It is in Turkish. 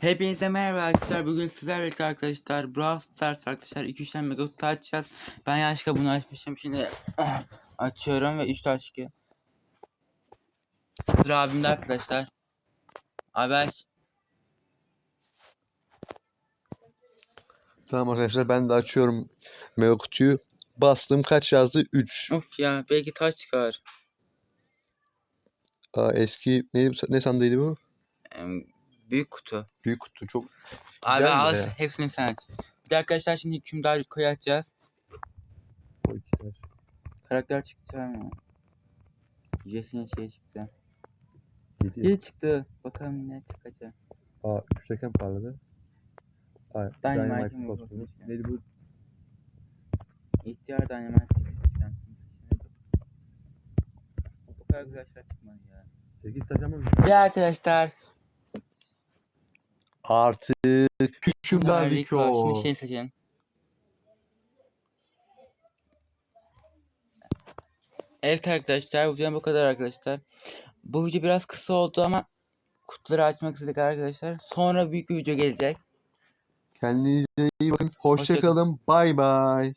Hepinize merhaba arkadaşlar. Bugün sizlerle arkadaşlar Brawl Stars arkadaşlar 2-3 tane mega kutu açacağız. Ben yanlışlıkla bunu açmışım. Şimdi açıyorum ve 3 taş ki. Sıra abimde arkadaşlar. Abi aç. Tamam arkadaşlar ben de açıyorum mega kutuyu. Bastım kaç yazdı? 3. Of ya belki taş çıkar. Aa, eski ne, ne sandıydı bu? Em, Büyük kutu. Büyük kutu çok. Abi Güzel al ya? hepsini sen aç. Bir de arkadaşlar şimdi hükümdar koyu açacağız. Karakter çıktı mı? Jesse'nin şey çıktı. İyi çıktı. Bakalım ne çıkacak. Aa 3 reklam parladı. Aa, Dynamite mi bu? kostümü. Neydi bu? İhtiyar Dynamite çıkacak. Bu kadar güzel şeyler çıkmadı ya. 8 taş ama Ve arkadaşlar. Artık hükümdar Rico. Rico. Şimdi şey seçelim. Evet arkadaşlar bu videom bu kadar arkadaşlar. Bu video biraz kısa oldu ama kutuları açmak istedik arkadaşlar. Sonra büyük bir video gelecek. Kendinize iyi bakın. Hoşça Hoşça- kalın. Bay bay.